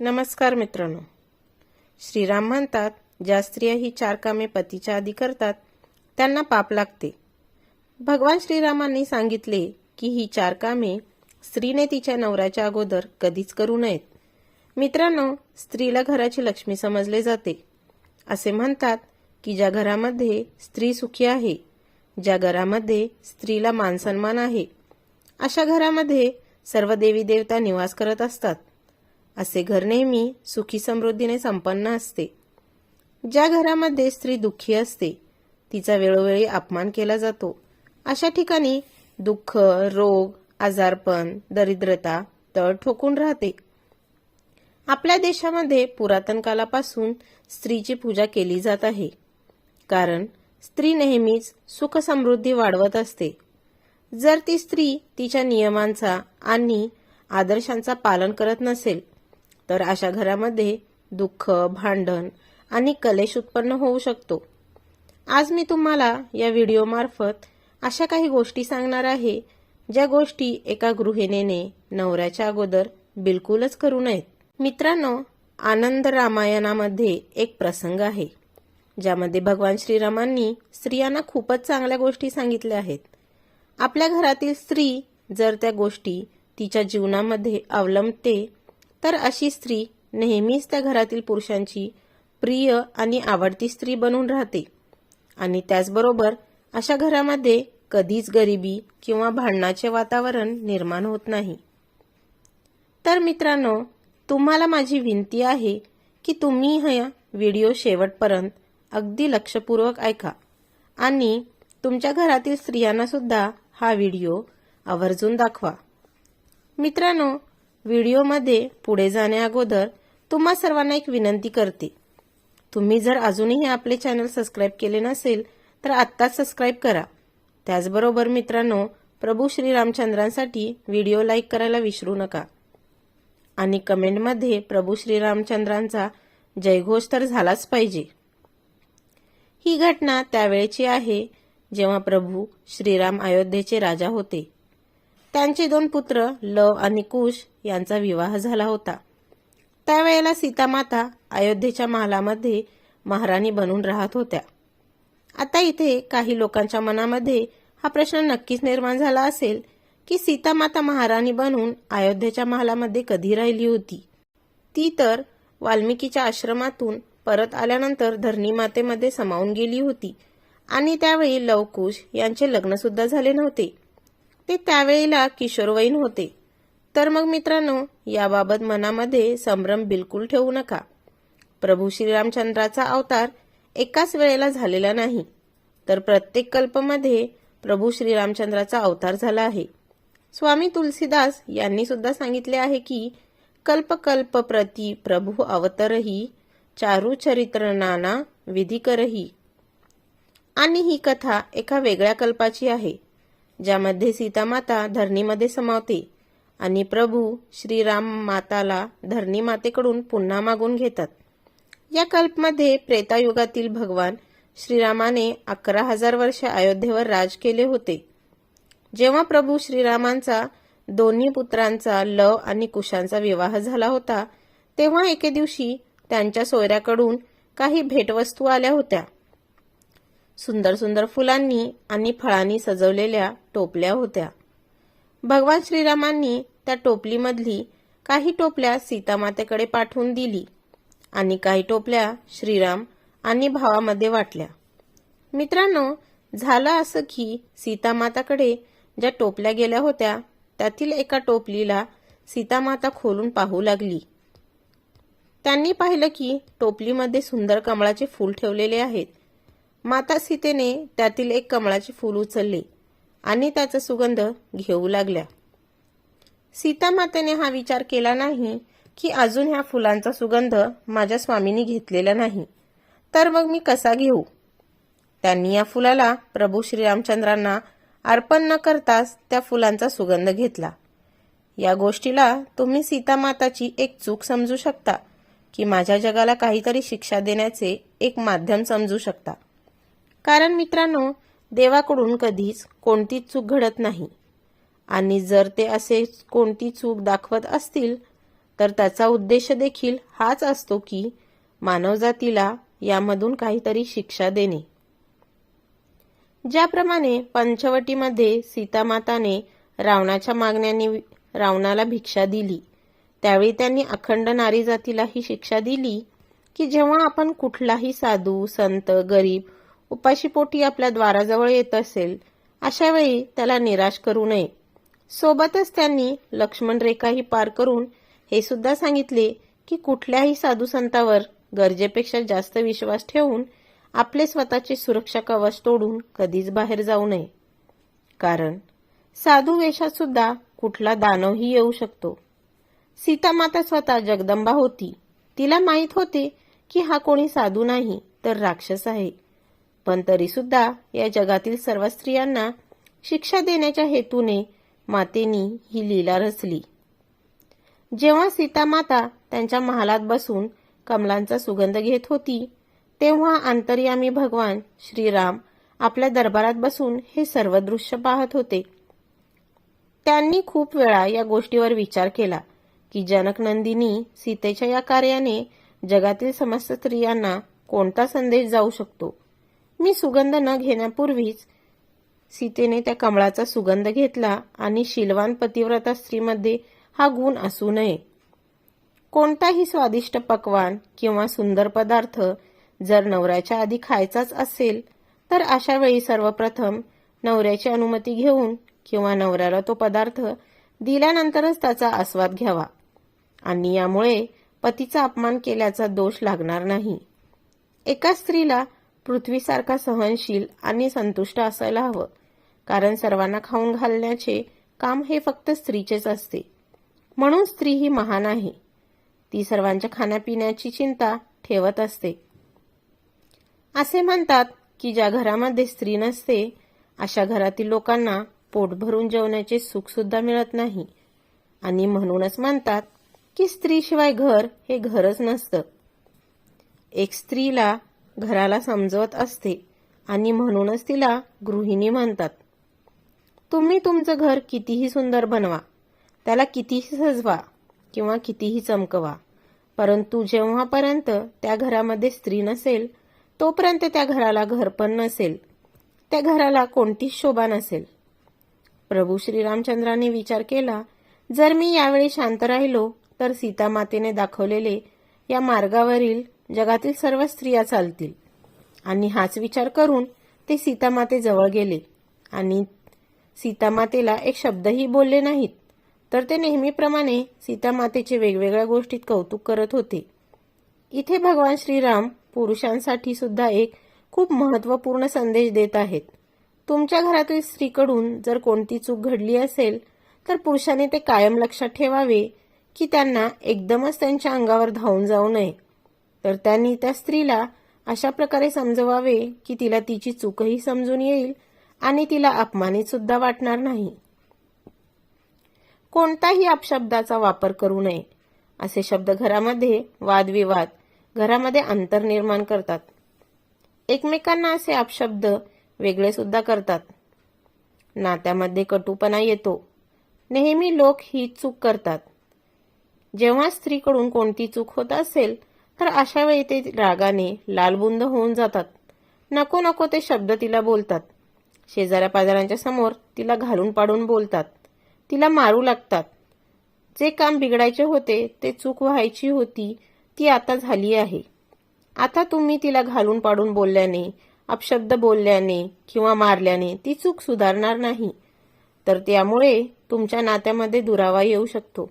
नमस्कार मित्रांनो. श्रीराम म्हणतात ज्या स्त्रिया ही चार कामे पतीच्या आधी करतात त्यांना पाप लागते. भगवान श्रीरामांनी सांगितले की ही चार कामे स्त्रीने तिच्या नवऱ्याच्या अगोदर कधीच करू नयेत. मित्रांनो स्त्रीला घराची लक्ष्मी समजले जाते. असे म्हणतात की ज्या घरामध्ये स्त्री सुखी आहे ज्या घरामध्ये स्त्रीला मानसन्मान आहे अशा घरामध्ये सर्व देवी देवता निवास करत असतात. असे घर नेहमी सुखी समृद्धीने संपन्न असते. ज्या घरामध्ये स्त्री दुःखी असते तिचा वेळोवेळी अपमान केला जातो. अशा ठिकाणी दुःख रोग आजारपण दरिद्रता तळ ठोकून राहते. आपल्या देशामध्ये पुरातन कालापासून स्त्रीची पूजा केली जात आहे. कारण स्त्री नेहमीच सुख समृद्धी वाढवत असते. जर ती स्त्री तिच्या नियमांचा आणि आदर्शांचा पालन करत नसेल तर अशा घरामध्ये दुःख भांडण आणि कलेश उत्पन्न होऊ शकतो. आज मी तुम्हाला या व्हिडिओमार्फत अशा काही गोष्टी सांगणार आहे ज्या गोष्टी एका गृहिणीने नवऱ्याच्या अगोदर बिलकुलच करू नयेत. मित्रांनो आनंद रामायणामध्ये एक प्रसंग आहे ज्यामध्ये भगवान श्रीरामांनी स्त्रियांना खूपच चांगल्या गोष्टी सांगितल्या आहेत. आपल्या घरातील स्त्री जर त्या गोष्टी तिच्या जीवनामध्ये अवलंबते तर अशी स्त्री नेहमीच त्या घरातील पुरुषांची प्रिय आणि आवडती स्त्री बनून राहते. आणि त्याचबरोबर अशा घरामध्ये कधीच गरिबी किंवा भांडणाचे वातावरण निर्माण होत नाही. तर मित्रांनो तुम्हाला माझी विनंती आहे की तुम्ही हा व्हिडिओ शेवटपर्यंत अगदी लक्षपूर्वक ऐका. आणि तुमच्या घरातील स्त्रियांना सुद्धा हा व्हिडिओ आवर्जून दाखवा. मित्रांनो व्हिडिओमध्ये पुढे जाण्याअगोदर तुम्हा सर्वांना एक विनंती करते. तुम्ही जर अजूनही आपले चॅनल सबस्क्राईब केले नसेल तर आत्ताच सबस्क्राईब करा. त्याचबरोबर मित्रांनो प्रभू श्रीरामचंद्रांसाठी व्हिडिओ लाईक करायला विसरू नका. आणि कमेंटमध्ये प्रभू श्रीरामचंद्रांचा जयघोष तर झालाच पाहिजे. ही घटना त्यावेळेची आहे जेव्हा प्रभू श्रीराम अयोध्येचे राजा होते. त्यांचे दोन पुत्र लव आणि कुश यांचा विवाह झाला होता. त्यावेळेला सीतामाता अयोध्येच्या महालामध्ये महाराणी बनून राहत होत्या. आता इथे काही लोकांच्या मनामध्ये हा प्रश्न नक्कीच निर्माण झाला असेल की सीतामाता महाराणी बनून अयोध्येच्या महालामध्ये कधी राहिली होती? ती तर वाल्मिकीच्या आश्रमातून परत आल्यानंतर धरणी मातेमध्ये समावून गेली होती आणि त्यावेळी लवकुश यांचे लग्न सुद्धा झाले नव्हते. ते त्यावेळेला किशोरवयीन होते. तर मग मित्रांनो याबाबत मनामध्ये संभ्रम बिलकुल ठेवू नका. प्रभू श्रीरामचंद्राचा अवतार एकाच वेळेला झालेला नाही तर प्रत्येक कल्पमध्ये प्रभू श्रीरामचंद्राचा अवतार झाला आहे. स्वामी तुलसीदास यांनी सुद्धा सांगितले आहे की कल्पकल्प प्रती प्रभू अवतरही चारू चरित्र नाना विधी करही आणि ही कथा एका वेगळ्या कल्पाची आहे. ज्यामध्ये सीतामाता धरणीमध्ये समावते आणि प्रभू श्रीराम माताला धरणी मातेकडून पुन्हा मागून घेतात. या कल्पमध्ये प्रेतायुगातील भगवान श्रीरामाने अकरा हजार वर्ष अयोध्येवर राज केले होते. जेव्हा प्रभू श्रीरामांचा दोन्ही पुत्रांचा लव आणि कुशांचा विवाह झाला होता तेव्हा एके दिवशी त्यांच्या सोयऱ्याकडून काही भेटवस्तू आल्या होत्या. सुंदर सुंदर फुलांनी आणि फळांनी सजवलेल्या टोपल्या होत्या. भगवान श्रीरामांनी त्या टोपलीमधली काही टोपल्या सीतामातेकडे पाठवून दिली आणि काही टोपल्या श्रीराम आणि भावामध्ये वाटल्या. मित्रांनो झालं असं की सीतामाताकडे ज्या टोपल्या गेल्या होत्या त्यातील एका टोपलीला सीतामाता खोलून पाहू लागली. त्यांनी पाहिलं की टोपलीमध्ये सुंदर कमळाचे फूल ठेवलेले आहेत. माता सीतेने त्यातील एक कमळाचे फूल उचलले आणि त्याचा सुगंध घेऊ लागल्या. सीतामातेने हा विचार केला नाही की अजून ह्या फुलांचा सुगंध माझ्या स्वामींनी घेतलेला नाही. तर मग मी कसा घेऊ? त्यांनी या फुलाला प्रभू श्रीरामचंद्रांना अर्पण न करताच त्या फुलांचा सुगंध घेतला. या गोष्टीला तुम्ही सीतामाताची एक चूक समजू शकता की माझ्या जगाला काहीतरी शिक्षा देण्याचे एक माध्यम समजू शकता. कारण मित्रांनो देवाकडून कधीच कोणतीच चूक घडत नाही. आणि जर ते असे कोणती चूक दाखवत असतील तर त्याचा उद्देश देखील हाच असतो की मानवजातीला यामधून काहीतरी शिक्षा देणे. ज्याप्रमाणे पंचवटीमध्ये सीतामाताने रावणाच्या मागण्याने रावणाला भिक्षा दिली त्यावेळी त्यांनी अखंड नारी जातीला ही शिक्षा दिली की जेव्हा आपण कुठलाही साधू संत गरीब उपाशीपोटी आपल्या द्वाराजवळ येत असेल अशा वेळी त्याला निराश करू नये. सोबतच त्यांनी लक्ष्मण रेखाही पार करून हे सुद्धा सांगितले की कुठल्याही साधू संतावर गरजेपेक्षा जास्त विश्वास ठेवून आपले स्वतःचे सुरक्षा कवच तोडून कधीच बाहेर जाऊ नये. कारण साधू वेशात सुद्धा कुठला दानवही येऊ शकतो. सीतामाता स्वतः जगदंबा होती. तिला माहीत होते की हा कोणी साधू नाही तर राक्षस आहे. पण तरी सुद्धा या जगातील सर्व स्त्रियांना शिक्षा देण्याच्या हेतूने मातेनी ही लीला रचली. जेव्हा सीतामाता त्यांच्या महालात बसून कमलांचा सुगंध घेत होती तेव्हा अंतर्यामी भगवान श्रीराम आपल्या दरबारात बसून हे सर्व दृश्य पाहत होते. त्यांनी खूप वेळा या गोष्टीवर विचार केला की जनक नंदिनी सीतेच्या या कार्याने जगातील समस्त स्त्रियांना कोणता संदेश जाऊ शकतो? मी सुगंध न घेण्यापूर्वीच सीतेने त्या कमळाचा सुगंध घेतला आणि शिलवान पतिव्रता स्त्रीमध्ये हा गुण असू नये. कोणताही स्वादिष्ट पकवान किंवा सुंदर पदार्थ जर नवऱ्याच्या आधी खायचाच असेल तर अशा वेळी सर्वप्रथम नवऱ्याची अनुमती घेऊन किंवा नवऱ्याला तो पदार्थ दिल्यानंतरच त्याचा आस्वाद घ्यावा. आणि यामुळे पतीचा अपमान केल्याचा दोष लागणार नाही. एका स्त्रीला पृथ्वीसारखा सहनशील आणि संतुष्ट असायला हवं. कारण सर्वांना खाऊन घालण्याचे काम हे फक्त स्त्रीचेच असते. म्हणून स्त्री ही महान आहे. ती सर्वांच्या खाण्यापिण्याची चिंता ठेवत असते. असे म्हणतात की ज्या घरामध्ये स्त्री नसते अशा घरातील लोकांना पोट भरून जेवण्याचे सुख सुद्धा मिळत नाही. आणि म्हणूनच म्हणतात की स्त्रीशिवाय घर हे घरच नसतं. एक स्त्रीला घराला समजवत असते आणि म्हणूनच तिला गृहिणी म्हणतात. तुम्ही तुमचं घर कितीही सुंदर बनवा त्याला कितीही सजवा किंवा कितीही चमकवा परंतु जेव्हापर्यंत त्या घरामध्ये स्त्री नसेल तोपर्यंत त्या घराला घर पण नसेल त्या घराला कोणतीच शोभा नसेल. प्रभू श्रीरामचंद्राने विचार केला जर मी यावेळी शांत राहिलो तर सीतामातेने दाखवलेले या मार्गावरील जगातील सर्व स्त्रिया चालतील. आणि हाच विचार करून ते सीतामातेजवळ गेले. आणि सीतामातेला एक शब्दही बोलले नाहीत. तर ते नेहमीप्रमाणे सीतामातेचे वेगवेगळ्या गोष्टीत कौतुक करत होते. इथे भगवान श्रीराम पुरुषांसाठी सुद्धा एक खूप महत्त्वपूर्ण संदेश देत आहेत. तुमच्या घरातील स्त्रीकडून जर कोणती चूक घडली असेल तर पुरुषाने ते कायम लक्षात ठेवावे की त्यांना एकदमच त्यांच्या अंगावर धावून जाऊ नये. तर त्यांनी त्या स्त्रीला अशा प्रकारे समजवावे की तिला तिची चूकही समजून येईल आणि तिला अपमानित सुद्धा वाटणार नाही. कोणताही अपशब्दाचा वापर करू नये असे शब्द घरामध्ये वादविवाद घरामध्ये अंतर निर्माण करतात. एकमेकांना असे अपशब्द वेगळे सुद्धा करतात. नात्यामध्ये कटुपणा येतो. नेहमी लोक ही चूक करतात. जेव्हा स्त्रीकडून कोणती चूक होत असेल तर अशा वेळी ते रागाने लालबुंद होऊन जातात. नको नको ते शब्द तिला बोलतात. शेजाऱ्या पाजाऱ्यांच्या समोर तिला घालून पाडून बोलतात. तिला मारू लागतात. जे काम बिघडायचे होते ते चूक व्हायची होती ती आता झाली आहे. आता तुम्ही तिला घालून पाडून बोलल्याने अपशब्द बोलल्याने किंवा मारल्याने ती चूक सुधारणार नाही. तर त्यामुळे तुमच्या नात्यामध्ये दुरावा येऊ शकतो.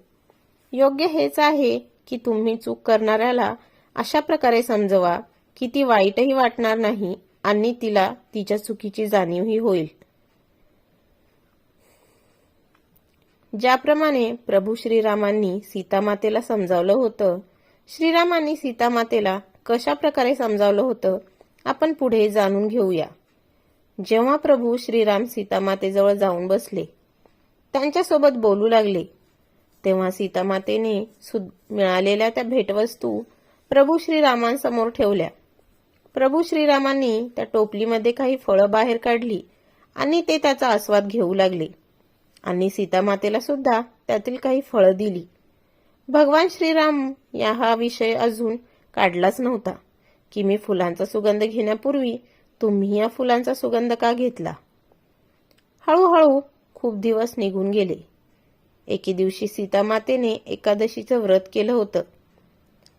योग्य हेच आहे की तुम्ही चूक करणाऱ्याला अशा प्रकारे समजवा की ती वाईटही वाटणार नाही आणि तिला तिच्या चुकीची जाणीवही होईल. ज्याप्रमाणे प्रभू श्रीरामांनी सीतामातेला समजावलं होतं श्रीरामांनी सीतामातेला कशा प्रकारे समजावलं होतं आपण पुढे जाणून घेऊया. जेव्हा प्रभू श्रीराम सीतामातेजवळ जाऊन बसले त्यांच्यासोबत बोलू लागले. तेव्हा सीतामातेने मिळालेल्या त्या भेटवस्तू प्रभू श्रीरामांसमोर ठेवल्या. प्रभू श्रीरामांनी त्या टोपलीमध्ये काही फळं बाहेर काढली आणि ते त्याचा आस्वाद घेऊ लागले. आणि सीतामातेला सुद्धा त्यातील काही फळं दिली. भगवान श्रीराम या हा विषय अजून काढलाच नव्हता की मी फुलांचा सुगंध घेण्यापूर्वी तुम्ही या फुलांचा सुगंध का घेतला? हळूहळू खूप दिवस निघून गेले. एके दिवशी सीतामातेने एकादशीचं व्रत केलं होतं.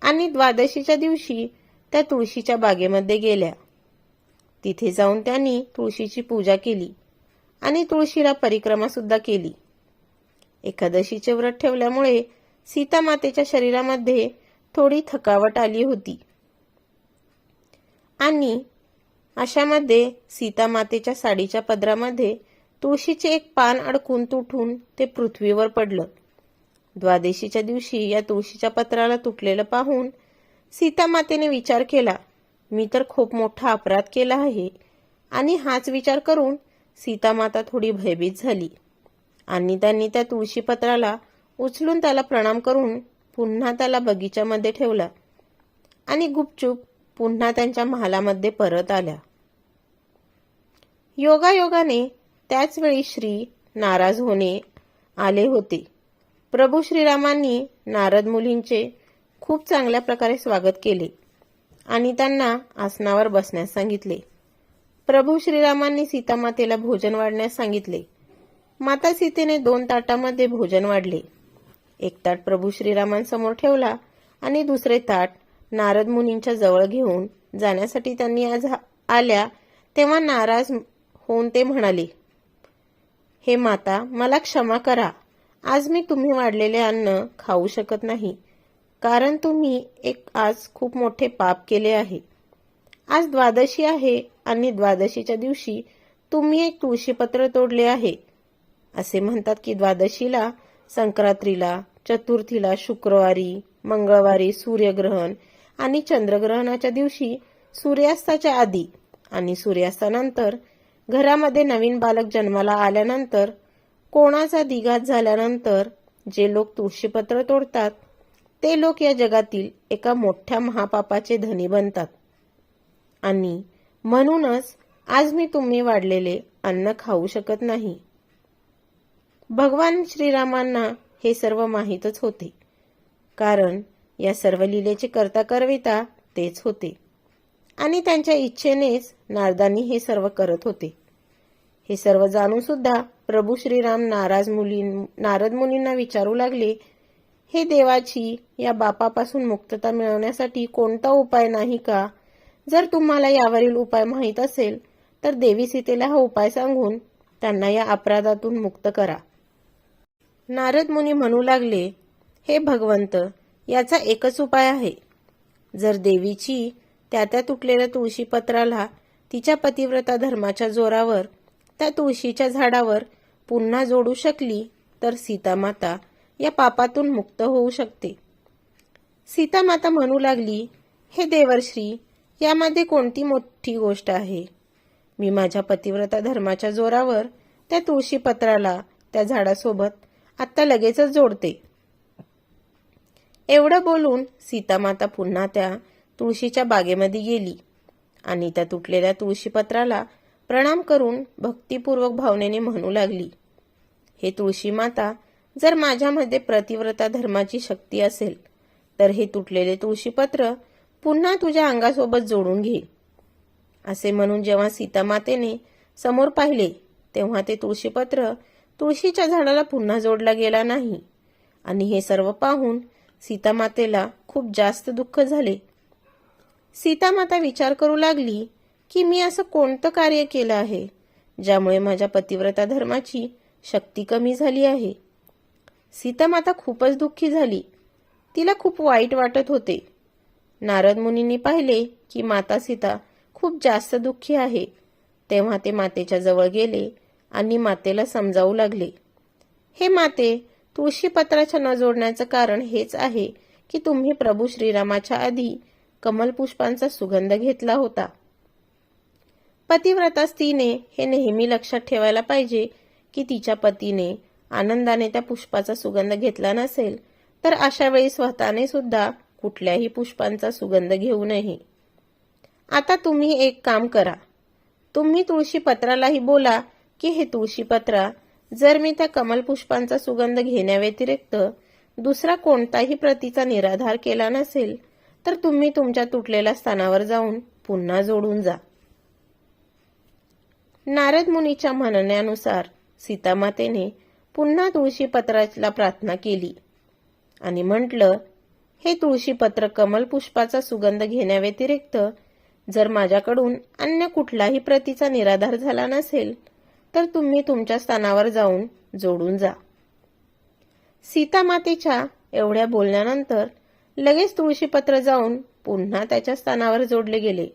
आणि द्वादशीच्या दिवशी त्या तुळशीच्या बागेमध्ये गेल्या. तिथे जाऊन त्यांनी तुळशीची पूजा केली आणि तुळशीला परिक्रमा सुद्धा केली. एकादशीचे व्रत ठेवल्यामुळे सीतामातेच्या शरीरामध्ये थोडी थकावट आली होती. आणि अशामध्ये सीतामातेच्या साडीच्या पदरामध्ये तुळशीचे एक पान अडकून तुटून ते पृथ्वीवर पडलं. द्वादशीच्या दिवशी या तुळशीच्या पत्राला तुटलेलं पाहून सीतामातेने विचार केला मी तर खूप मोठा अपराध केला आहे. आणि हाच विचार करून सीतामाता थोडी भयभीत झाली. आणि त्यांनी त्या तुळशी पत्राला उचलून त्याला प्रणाम करून पुन्हा त्याला बगीच्यामध्ये ठेवला आणि गुपचूप पुन्हा त्यांच्या महालामध्ये परत आल्या. योगायोगाने त्याच वेळी श्री नाराज होणे आले होते. प्रभू श्रीरामांनी नारद मुलींचे खूप चांगल्या प्रकारे स्वागत केले आणि त्यांना आसनावर बसण्यास सांगितले. प्रभू श्रीरामांनी सीतामातेला भोजन वाढण्यास सांगितले. माता सीतेने दोन ताटामध्ये भोजन वाढले. एक ताट प्रभू श्रीरामांसमोर ठेवला आणि दुसरे ताट नारद मुनींच्या जवळ घेऊन जाण्यासाठी त्यांनी आज आल्या तेव्हा नाराज होऊन ते म्हणाले हे माता मला क्षमा करा. आज मी तुम्ही वाढलेले अन्न खाऊ शकत नाही कारण तुम्ही एक आज खूप मोठे पाप केले आहे. आज द्वादशी आहे आणि द्वादशीच्या दिवशी तुम्ही एक तुळशीपत्र तोडले आहे. असे म्हणतात की द्वादशीला संक्रांतीला चतुर्थीला शुक्रवारी मंगळवारी सूर्यग्रहण आणि चंद्रग्रहणाच्या दिवशी सूर्यास्ताच्या आधी आणि सूर्यास्तानंतर घरामध्ये नवीन बालक जन्माला आल्यानंतर कोणाचा दिघात झाल्यानंतर जे लोक तुळशीपत्र तोडतात ते लोक या जगातील एका मोठ्या महापापाचे धनी बनतात. आणि म्हणूनच आज मी तुम्ही वाढलेले अन्न खाऊ शकत नाही. भगवान श्रीरामांना हे सर्व माहीतच होते. कारण या सर्व लीलेचे करता करविता तेच होते. आणि त्यांच्या इच्छेनेच नारदांनी हे सर्व करत होते. हे सर्व जाणून सुद्धा प्रभू श्रीराम नाराज मुली नारद मुलींना विचारू लागले हे देवाची या बापापासून मुक्तता मिळवण्यासाठी कोणता उपाय नाही का? जर तुम्हाला यावरील उपाय माहीत असेल तर देवी सीतेला हा उपाय सांगून त्यांना या अपराधातून मुक्त करा. नारद मुनी म्हणू लागले हे भगवंत याचा एकच उपाय आहे. जर देवीची त्या त्या तुटलेल्या तुळशीपत्राला तिच्या पतिव्रता धर्माच्या जोरावर त्या तुळशीच्या झाडावर पुन्हा जोडू शकली तर सीतामाता या पापातून मुक्त होऊ शकते. सीतामाता म्हणू लागली हे देवर्श्री यामध्ये कोणती मोठी गोष्ट आहे? मी माझ्या पतिव्रता धर्माच्या जोरावर त्या तुळशी पत्राला त्या झाडासोबत आत्ता लगेचच जोडते. एवढं बोलून सीतामाता पुन्हा त्या तुळशीच्या बागेमध्ये गेली आणि त्या तुटलेल्या तुळशीपत्राला प्रणाम करून भक्तिपूर्वक भावनेने म्हणू लागली. हे तुळशी माता जर माझ्यामध्ये प्रतिव्रता धर्माची शक्ती असेल तर हे तुटलेले तुळशीपत्र पुन्हा तुझ्या अंगासोबत जोडून घे. असे म्हणून जेव्हा सीतामातेने समोर पाहिले तेव्हा ते तुळशीपत्र तुळशीच्या झाडाला पुन्हा जोडला गेला नाही. आणि हे सर्व पाहून सीतामातेला खूप जास्त दुःख झाले. सीतामाता विचार करू लागली की मी असं कोणतं कार्य केलं आहे ज्यामुळे माझ्या पतिव्रता धर्माची शक्ती कमी झाली आहे? सीता माता खूपच दुःखी झाली. तिला खूप वाईट वाटत होते. नारद मुनींनी पाहिले की माता सीता खूप जास्त दुःखी आहे. तेव्हा ते मातेच्या जवळ गेले आणि मातेला समजावू लागले. हे माते तुळशीपत्राच्या न जोडण्याचं कारण हेच आहे की तुम्ही प्रभू श्रीरामाच्या आधी कमलपुष्पांचा सुगंध घेतला होता. पतिव्रता स्त्रीने हे नेहमी लक्षात ठेवायला पाहिजे की तिच्या पतीने आनंदाने त्या पुष्पाचा सुगंध घेतला नसेल तर अशा वेळी स्वतःने सुद्धा कुठल्याही पुष्पांचा सुगंध घेऊ नये. आता तुम्ही एक काम करा. तुम्ही तुळशी पत्रालाही बोला की हे तुळशी पत्रा जर मी त्या कमल पुष्पांचा सुगंध घेण्याव्यतिरिक्त दुसरा कोणताही प्रतीचा निराधार केला नसेल तर तुम्ही तुमच्या तुटलेल्या स्थानावर जाऊन पुन्हा जोडून जा. नारद मुनीच्या म्हणण्यानुसार सीतामातेने पुन्हा तुळशीपत्राला प्रार्थना केली. आणि म्हटलं हे तुळशीपत्र कमल पुष्पाचा सुगंध घेण्याव्यतिरिक्त जर माझ्याकडून अन्य कुठलाही प्रतीचा निराधार झाला नसेल तर तुम्ही तुमच्या स्थानावर जाऊन जोडून जा. सीतामातेच्या एवढ्या बोलण्यानंतर लगेच तुळशीपत्र जाऊन पुन्हा त्याच्या स्थानावर जोडले गेले.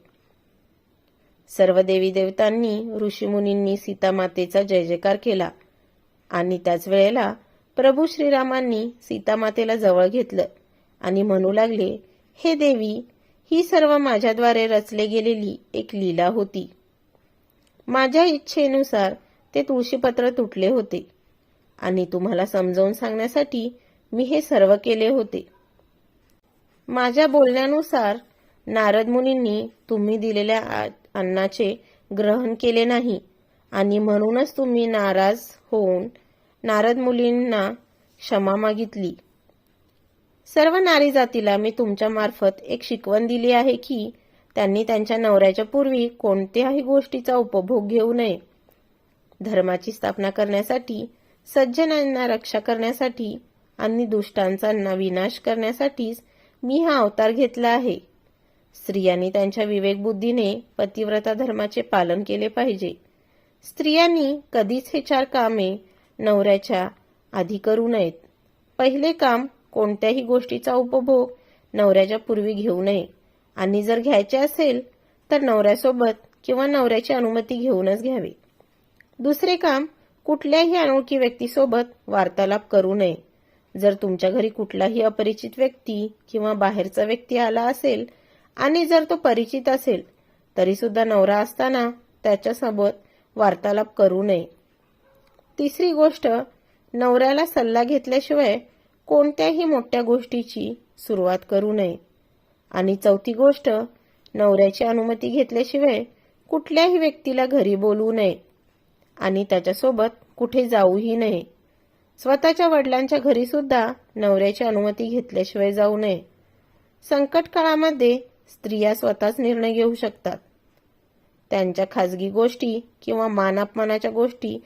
सर्व देवी देवतांनी ऋषीमुनींनी सीतामातेचा जय जयकार केला. आणि त्याच वेळेला प्रभू श्रीरामांनी सीतामातेला जवळ घेतलं आणि म्हणू लागले हे देवी ही सर्व माझ्याद्वारे रचले गेलेली एक लीला होती. माझ्या इच्छेनुसार ते तुळशीपत्र तुटले होते आणि तुम्हाला समजावून सांगण्यासाठी मी हे सर्व केले होते. माझ्या बोलण्यानुसार नारद मुनींनी तुम्ही दिलेल्या अन्नाचे ग्रहण केले नाही. आणि म्हणूनच तुम्ही नाराज होऊन नारद मुलींना क्षमा मागितली. सर्व नारी जातीला मी तुमच्या मार्फत एक शिकवण दिली आहे की त्यांनी त्यांच्या नवऱ्याच्या पूर्वी कोणत्याही गोष्टीचा उपभोग घेऊ नये. धर्माची स्थापना करण्यासाठी सज्जनांना रक्षा करण्यासाठी आणि दुष्टांचा विनाश करण्यासाठीच मी हा अवतार घेतला आहे. स्त्रियांनी त्यांच्या विवेकबुद्धीने पतिव्रता धर्माचे पालन केले पाहिजे. स्त्रियांनी कधीच हे चार कामे नवऱ्याच्या आधी करू नयेत. पहिले काम कोणत्याही गोष्टीचा उपभोग नवऱ्याच्या पूर्वी घेऊ नये. आणि जर घ्यायचे असेल तर नवऱ्यासोबत किंवा नवऱ्याची अनुमती घेऊनच घ्यावे. दुसरे काम कुठल्याही अनोळखी व्यक्तीसोबत वार्तालाप करू नये. जर तुमच्या घरी कुठलाही अपरिचित व्यक्ती किंवा बाहेरचा व्यक्ती आला असेल आणि जर तो परिचित असेल तरी सुद्धा नवरा असताना त्याच्यासोबत वार्तालाप करू नये. तिसरी गोष्ट नवऱ्याला सल्ला घेतल्याशिवाय कोणत्याही मोठ्या गोष्टीची सुरुवात करू नये. आणि चौथी गोष्ट नवऱ्याची अनुमती घेतल्याशिवाय कुठल्याही व्यक्तीला घरी बोलवू नये. आणि त्याच्यासोबत कुठे जाऊही नये. स्वतःच्या वडिलांच्या घरीसुद्धा नवऱ्याची अनुमती घेतल्याशिवाय जाऊ नये. संकट काळामध्ये स्त्रिया स्वतःच निर्णय घेऊ शकतात. त्यांच्या खाजगी गोष्टी किंवा मान अपमानाच्या गोष्टी